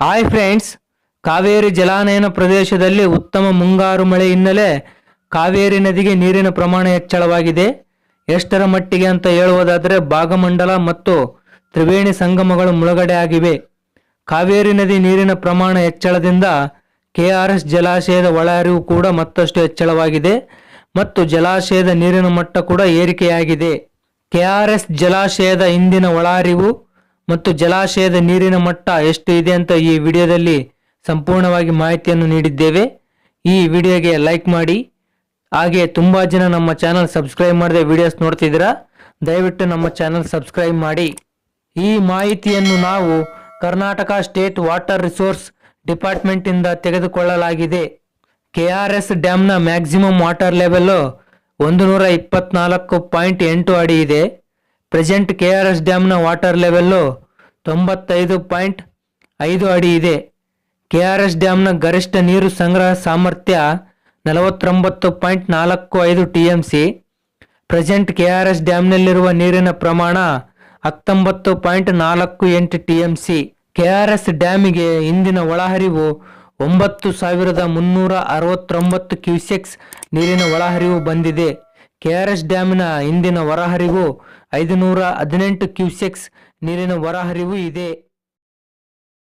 Hi friends Kaveri ಜಲಾನಯನ ಪ್ರದೇಶದಲ್ಲಿ ಉತ್ತಮ ಮುಂಗಾರು ಮಳೆ ಹಿನ್ನೆಲೆ ಕಾವೇರಿ ನದಿಗೆ ನೀರಿನ ಪ್ರಮಾಣ ಹೆಚ್ಚಳವಾಗಿದೆ. ಎಷ್ಟರ ಮಟ್ಟಿಗೆ ಅಂತ ಹೇಳುವುದಾದರೆ ಭಾಗಮಂಡಲ ಮತ್ತು ತ್ರಿವೇಣಿ ಸಂಗಮಗಳು ಮುಳುಗಡೆ ಆಗಿವೆ. ಕಾವೇರಿ ನದಿ ನೀರಿನ ಪ್ರಮಾಣ ಹೆಚ್ಚಳದಿಂದ ಕೆಆರ್ಎಸ್ ಜಲಾಶಯದ ಒಳಹರಿವು ಕೂಡ ಮತ್ತಷ್ಟು ಹೆಚ್ಚಳವಾಗಿದೆ ಮತ್ತು ಜಲಾಶಯದ ನೀರಿನ ಮಟ್ಟ ಕೂಡ ಏರಿಕೆಯಾಗಿದೆ. ಕೆಆರ್ಎಸ್ ಜಲಾಶಯದ ಇಂದಿನ ಒಳಹರಿವು ಮತ್ತು ಜಲಾಶಯದ ನೀರಿನ ಮಟ್ಟ ಎಷ್ಟು ಇದೆ ಅಂತ ಈ ವಿಡಿಯೋದಲ್ಲಿ ಸಂಪೂರ್ಣವಾಗಿ ಮಾಹಿತಿಯನ್ನು ನೀಡಿದ್ದೇವೆ. ಈ ವಿಡಿಯೋಗೆ ಲೈಕ್ ಮಾಡಿ. ಹಾಗೆ ತುಂಬ ಜನ ನಮ್ಮ ಚಾನಲ್ ಸಬ್ಸ್ಕ್ರೈಬ್ ಮಾಡದೆ ವಿಡಿಯೋಸ್ ನೋಡ್ತಿದ್ದೀರಾ? ದಯವಿಟ್ಟು ನಮ್ಮ ಚಾನಲ್ ಸಬ್ಸ್ಕ್ರೈಬ್ ಮಾಡಿ. ಈ ಮಾಹಿತಿಯನ್ನು ನಾವು ಕರ್ನಾಟಕ ಸ್ಟೇಟ್ ವಾಟರ್ ರಿಸೋರ್ಸ್ ಡಿಪಾರ್ಟ್ಮೆಂಟಿಂದ ತೆಗೆದುಕೊಳ್ಳಲಾಗಿದೆ. ಕೆ ಆರ್ ಎಸ್ ಡ್ಯಾಮ್ನ ಮ್ಯಾಕ್ಸಿಮಮ್ ವಾಟರ್ ಲೆವೆಲ್ಲು ಒಂದು ನೂರ ಇಪ್ಪತ್ನಾಲ್ಕು ಪಾಯಿಂಟ್ ಎಂಟು ಅಡಿ ಇದೆ. ಪ್ರೆಸೆಂಟ್ ಕೆ ಆರ್ ಎಸ್ ಡ್ಯಾಮ್ನ ವಾಟರ್ ಲೆವೆಲ್ಲು ತೊಂಬತ್ತೈದು ಪಾಯಿಂಟ್ ಐದು ಅಡಿ ಇದೆ. ಕೆ ಆರ್ ಎಸ್ ಡ್ಯಾಮ್ನ ಗರಿಷ್ಠ ನೀರು ಸಂಗ್ರಹ ಸಾಮರ್ಥ್ಯ ನಲವತ್ತೊಂಬತ್ತು ಪಾಯಿಂಟ್ ನಾಲ್ಕು ಐದು T M C. Present K R S ಡ್ಯಾಮ್ನಲ್ಲಿರುವ ನೀರಿನ ಪ್ರಮಾಣ ಹತ್ತೊಂಬತ್ತು ಪಾಯಿಂಟ್ ನಾಲ್ಕು ಎಂಟು T M C. K R S ಡ್ಯಾಮಿಗೆ ಇಂದಿನ ಒಳಹರಿವು ಒಂಬತ್ತು ಸಾವಿರದ ಮುನ್ನೂರ ಅರವತ್ತೊಂಬತ್ತು ಕ್ಯೂಸೆಕ್ಸ್ ನೀರಿನ ಒಳಹರಿವು ಬಂದಿದೆ. ಕೆ ಡ್ಯಾಮ್ನ ಇಂದಿನ ಹೊರಹರಿವು ಐದುನೂರ ಹದಿನೆಂಟು ಕ್ಯೂಸೆಕ್ಸ್ ನೀರಿನ ಹೊರಹರಿವು ಇದೆ.